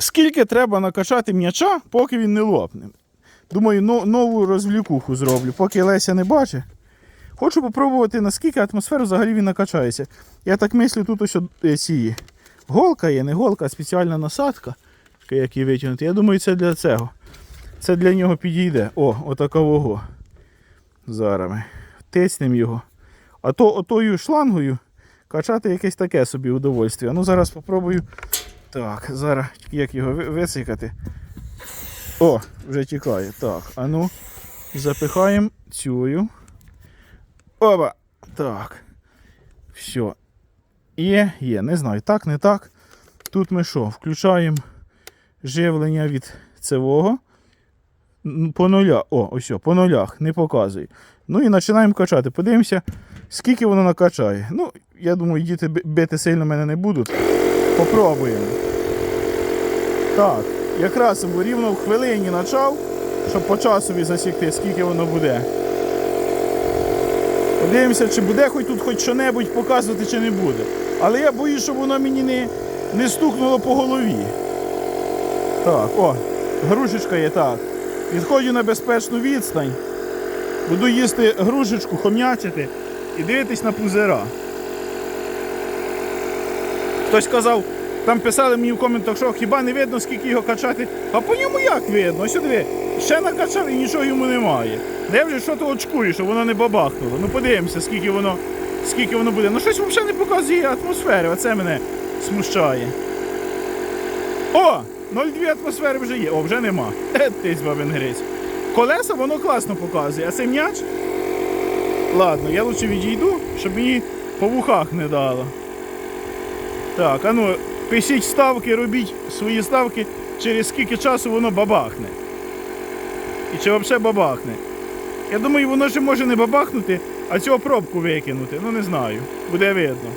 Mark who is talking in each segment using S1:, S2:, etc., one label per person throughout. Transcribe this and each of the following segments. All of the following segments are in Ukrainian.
S1: скільки треба накачати м'яча, поки він не лопне. Думаю, но- нову розвлікуху зроблю, поки Леся не бачить. Хочу попробувати, наскільки атмосферу взагалі він накачається. Я так мислю, тут ось е, ці голка є, не голка, а спеціальна насадка, як її витягнути. Я думаю, це для цього. Це для нього підійде. О, отакового. Зараз ми тиснемо його. А то отою шлангою качати якесь таке собі удовольствие. Ну зараз спробую. Так, зараз як його висикати. О, вже тікає. Так, а ну, запихаємо цю. Оба! Так. Все. Є, є, не знаю, так, не так. Тут ми що? Включаємо живлення від цевого. Н- По нуля. О, ось, по нулях, не показує. Ну і починаємо качати. Подивимося, скільки воно накачає. Ну, я думаю, діти бити сильно мене не будуть. Попробуємо. Так, якраз рівно в хвилині почав, щоб по часові засікти, скільки воно буде. Подивимося, чи буде хоч тут хоч що-небудь показувати, чи не буде. Але я боюсь, щоб воно мені не, не стукнуло по голові. Так, о, грушечка є так. Відходжу на безпечну відстань. Буду їсти грушечку, хом'ячити і дивитись на пузира. Хтось казав, там писали мені в коментах, що хіба не видно, скільки його качати. А по ньому як видно? Ось диви, ще накачав і нічого йому немає. Де вже що ти очкуєш, щоб воно не бабахнуло. Ну подивимося, скільки воно, скільки воно буде. Ну щось взагалі не показує атмосфери, оце мене смущає. О! 0,2 атмосфери вже є. О, вже нема. Е, Ти бабин грись. Колеса воно класно показує, а цей м'яч. Ладно, я лучше відійду, щоб мені по вухах не дало. Так, а ну, пишіть ставки, робіть свої ставки, через скільки часу воно бабахне. І чи взагалі бабахне. Я думаю, воно ще може не бабахнути, а цього пробку викинути. Ну не знаю. Буде видно.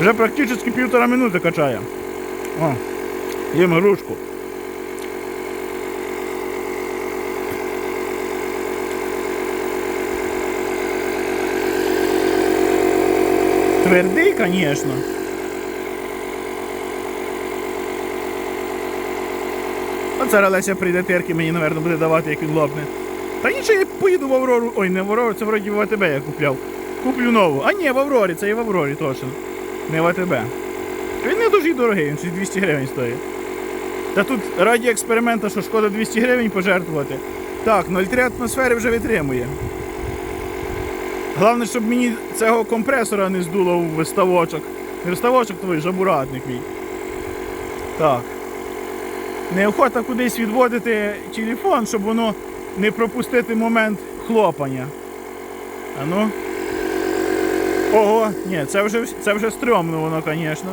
S1: Вже практично півтора минути качає. О, їм грушку. Твердий, звісно. От зараз Леся прийде терки, мені, мабуть, буде давати, як він лопне. Та нічого, я поїду в Аврору. Ой, не в Аврору, це вроді в АТБ я купляв. Куплю нову. А ні, в Аврорі, це і в Аврорі точно. Не в АТБ. Він не дуже дорогий, він щось 200 гривень стоїть. Та тут раді експеримента, що шкода 200 гривень пожертвувати. Так, 0,3 атмосфери вже витримує. Головне, щоб мені цього компресора не здуло в ставочок. Не в ставочок твій, жабуратник мій. Так. Неохота кудись відводити телефон, щоб воно не пропустити момент хлопання. А ну. Ого, ні, це вже, це вже стрьомно воно, звісно.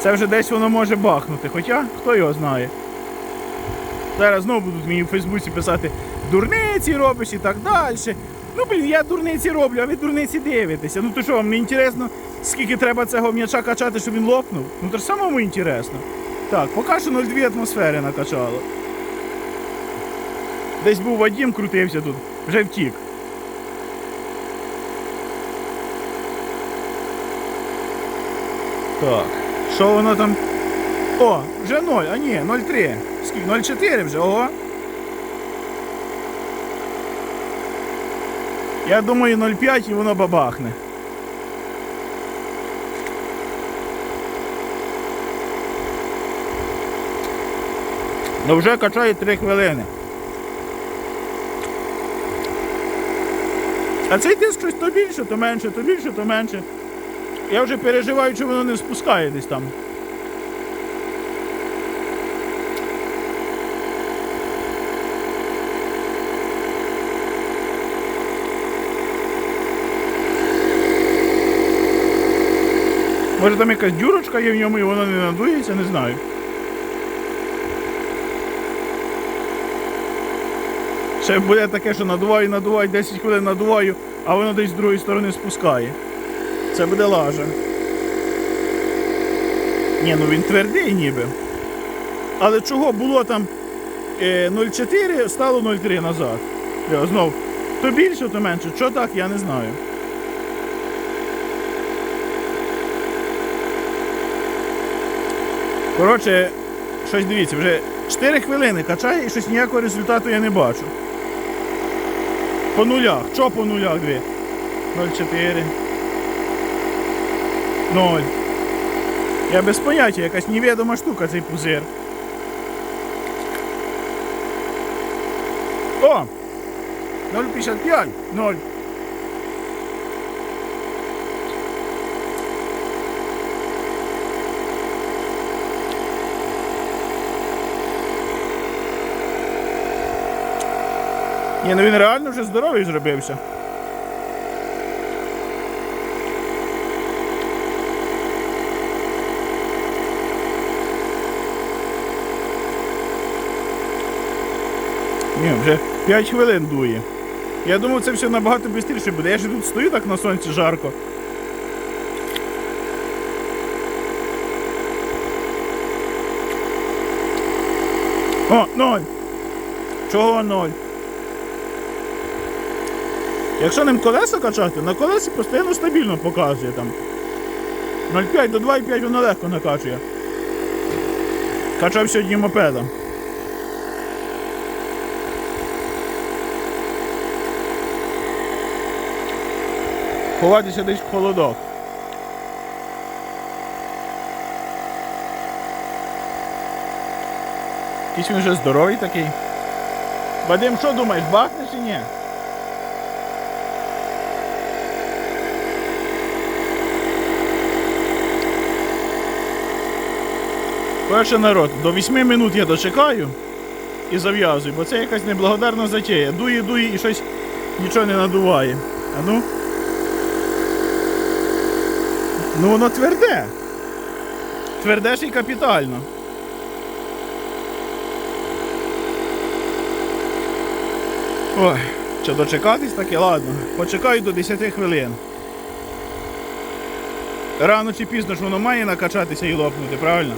S1: Це вже десь воно може бахнути, хоча хто його знає. Зараз знову будуть мені в Фейсбуці писати дурниці робиш і так далі. Ну, блін, я дурниці роблю, а ви дурниці дивитеся. Ну то що, вам не інтересно, скільки треба цього м'яча качати, щоб він лопнув? Ну то ж самому інтересно. Так, поки що 0,2 атмосфери накачало. Десь був Вадім, крутився тут, вже втік. Так, що воно там? О, вже 0, а ні, 0,3. Скільки? 0,4 вже, ого. Я думаю 0,5 і воно бабахне. Ну вже качає 3 хвилини. А цей диск щось то більше, то менше, то більше, то менше. Я вже переживаю, чи воно не спускає десь там. Може там якась дюрочка є в ньому і воно не надується, не знаю. Ще буде таке, що надуваю, надуваю, 10 хвилин надуваю, а воно десь з другої сторони спускає. Це буде лажа. Ні, ну він твердий ніби. Але чого було там е, 0,4, стало 0,3 назад. Знов То більше, то менше. Що так, я не знаю. Коротше, щось дивіться, вже 4 хвилини качає і щось ніякого результату я не бачу. По нулях. Що по нулях дві? 0,4. 0. Я без поняття, якась невідома штука цей пузир. О! 0,55. 0. Ні, ну він реально вже здоровий зробився. Ні, вже 5 хвилин дує. Я думав, це все набагато швидше буде. Я ж тут стою так на сонці жарко. О, ноль. Чого ноль? Якщо ним колеса качати, на колесі постійно стабільно показує там. 0,5 до 2,5 воно легко накачує. Качав сьогодні мопедом. Ховатися десь в холодок. Якийсь він вже здоровий такий. Вадим, що думаєш, бахне чи ні? Перше народ, до 8 минут я дочекаю і зав'язую, бо це якась неблагодарна затея. Дує, дує і щось нічого не надуває. А ну? Ну воно тверде. Тверде ж і капітально. Ой, що дочекатись таке, ладно. Почекаю до 10 хвилин. Рано чи пізно ж воно має накачатися і лопнути, правильно?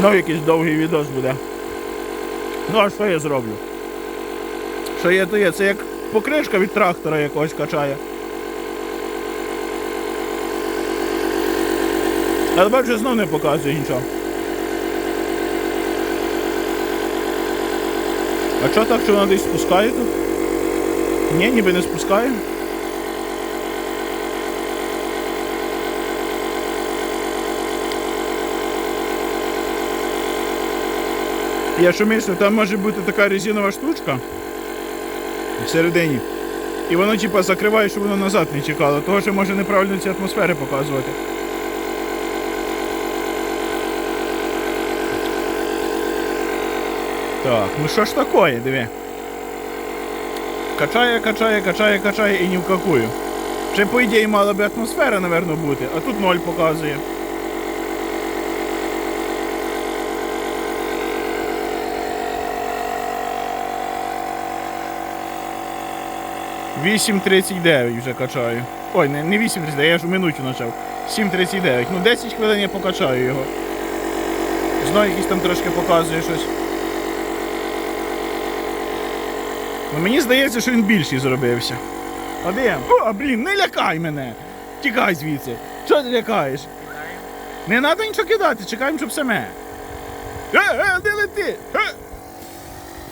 S1: Знову якийсь довгий відос буде. Ну а що я зроблю? Що є, то є. Це як покришка від трактора якогось качає. Але бачу, знов не показує нічого. А що так, що вона десь спускає тут? Ні, ніби не спускає. Я що мислю, там може бути така резинова штучка всередині. І воно типа закриває, щоб воно назад не чекало, того що може неправильно ці атмосфери показувати. Так, ну що ж такое, диви. Качає, качає, качає, качає і ні в какую. Ще по ідеї мала би атмосфера, напевно, бути, а тут ноль показує. Вісім тридцять дев'ять вже качаю. Ой, не, не 8.39, я ж у минуті почав. 7.39. Ну 10 хвилин я покачаю його. Знову якийсь там трошки показує щось. Ну мені здається, що він більший зробився. Вадим, о, блін, не лякай мене! Тікай звідси. Чого ти лякаєш? Не треба нічого кидати, чекаємо, щоб саме. Е, е, де лети? Е!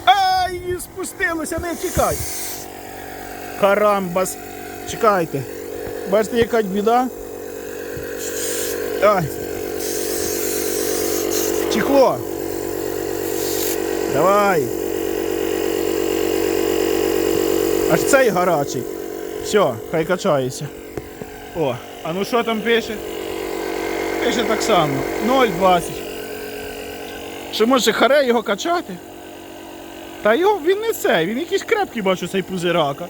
S1: Ай, спустилося, не чекай. Карамбас. Чекайте. Бачите, яка біда? Ай. Чехло. Давай. Аж цей гарячий. Все, хай качається. О, а ну що там пише? Пише так само. 0,20. Що може харе його качати? Та його він не цей, він якийсь крепкий бачу цей пузирака.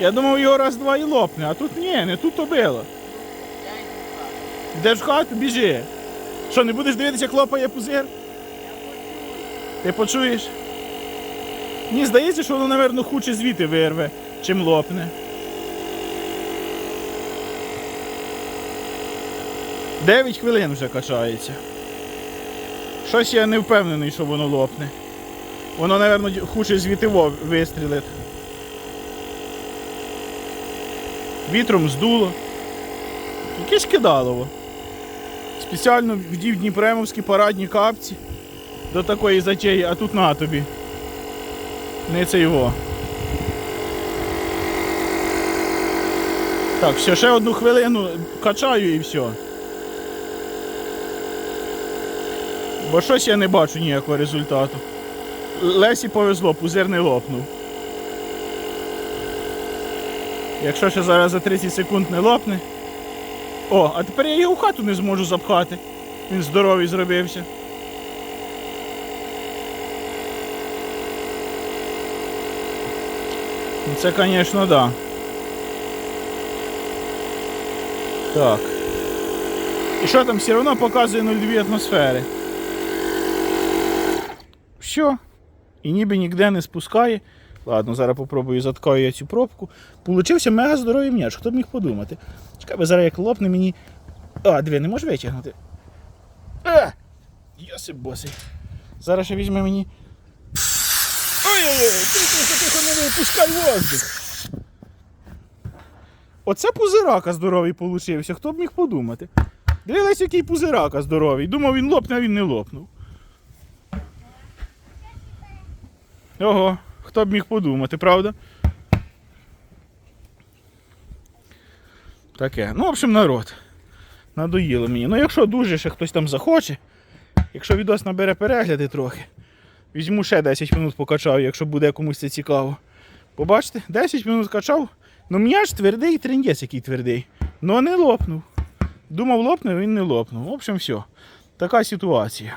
S1: Я думав його раз-два і лопне, а тут ні, не тут то било. Де ж хату, біжи. Що, не будеш дивитися, як лопає пузир? Ти почуєш? Мені здається, що воно, напевно, хуче звідти вирве, чим лопне. 9 хвилин вже качається. Щось я не впевнений, що воно лопне. Воно, мабуть, хуже звідти вистрілить. Вітром здуло. Яке ж кидалово. Спеціально вдів Дніпремовські парадні капці до такої затеї, а тут на тобі. Не це його. Так, все, ще одну хвилину качаю і все. Бо щось я не бачу ніякого результату. Лесі повезло, пузир не лопнув. Якщо ще зараз за 30 секунд не лопне. О, а тепер я його в хату не зможу запхати. Він здоровий зробився. Ну це, звісно, да. Так. І що там все одно показує 0,2 атмосфери. Все. І ніби ніде не спускає. Ладно, зараз попробую заткаю я цю пробку. Получився мега здоровий м'яч, хто б міг подумати. Чекай, зараз як лопне мені. А, дві, не можеш витягнути. Е! Йосип босий. Зараз ще візьме мені. Ой-ой-ой, тихо, тихо, не випускай воздух. Оце пузирака здоровий получився, хто б міг подумати. Дивилась, який пузирака здоровий. Думав, він лопне, а він не лопнув. Ого, хто б міг подумати, правда? Таке. Ну, в общем, народ. Надоїло мені. Ну, якщо дуже ще хтось там захоче, якщо відос набере перегляди трохи, візьму ще 10 минут покачаю, якщо буде комусь це цікаво. Побачите, 10 минут качав. Ну м'яч твердий, трендець який твердий. Ну не лопнув. Думав, лопне, він не лопнув. В общем, все. Така ситуація.